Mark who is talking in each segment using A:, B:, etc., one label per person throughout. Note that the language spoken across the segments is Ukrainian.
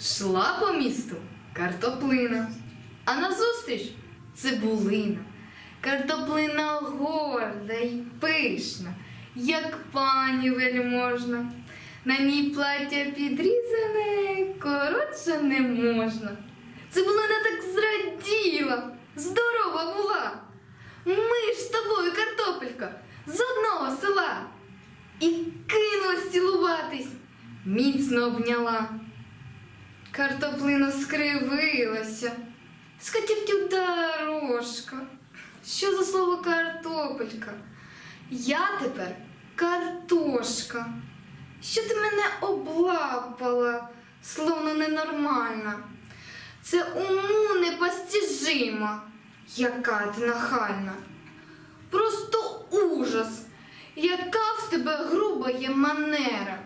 A: Шла по місту картоплина, а назустріч цибулина. Картоплина горда й пишна, як пані вельможна. На ній плаття підрізане, коротше не можна. Цибулина так зраділа, здорова була. Ми ж з тобою, картопелька, з одного села. І кинулась цілуватись, міцно обняла. Картоплина скривилася. Скатертю дорожка. Що за слово картопелька? Я тепер картошка. Що ти мене облапала, словно ненормальна? Це уму непостижимо, яка ти нахальна. Просто ужас, яка в тебе груба є манера.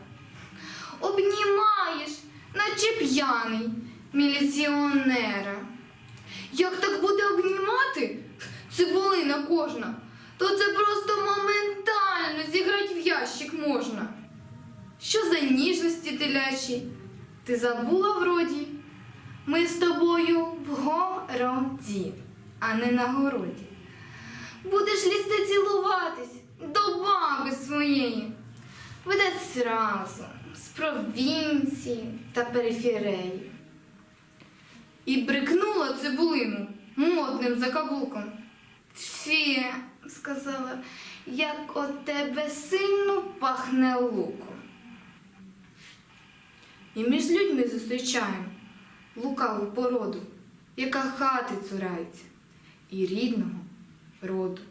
A: Обнімаєш, наче п'яний міліціонера. Як так буде обнімати цибулина кожна, то це просто моментально зіграти в ящик можна. Що за ніжності телячі? Ти забула вроді? Ми з тобою в городі, а не на городі. Будеш лізти цілуватись до баби своєї. Видать зразу з провінції та периферії. І брикнула цибулину модним закаблуком. Фі, сказала, як от тебе сильно пахне луком. І між людьми зустрічаємо лукаву породу, яка хати цурається і рідного роду.